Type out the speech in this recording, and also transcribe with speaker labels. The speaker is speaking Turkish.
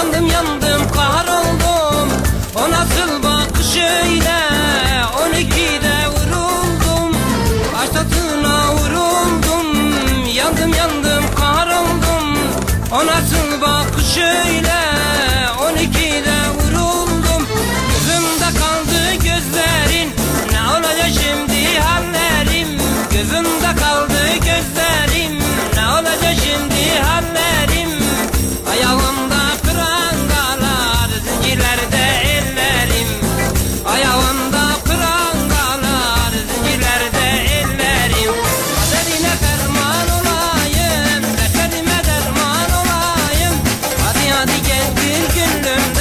Speaker 1: Yandım yandım kahrol can learn.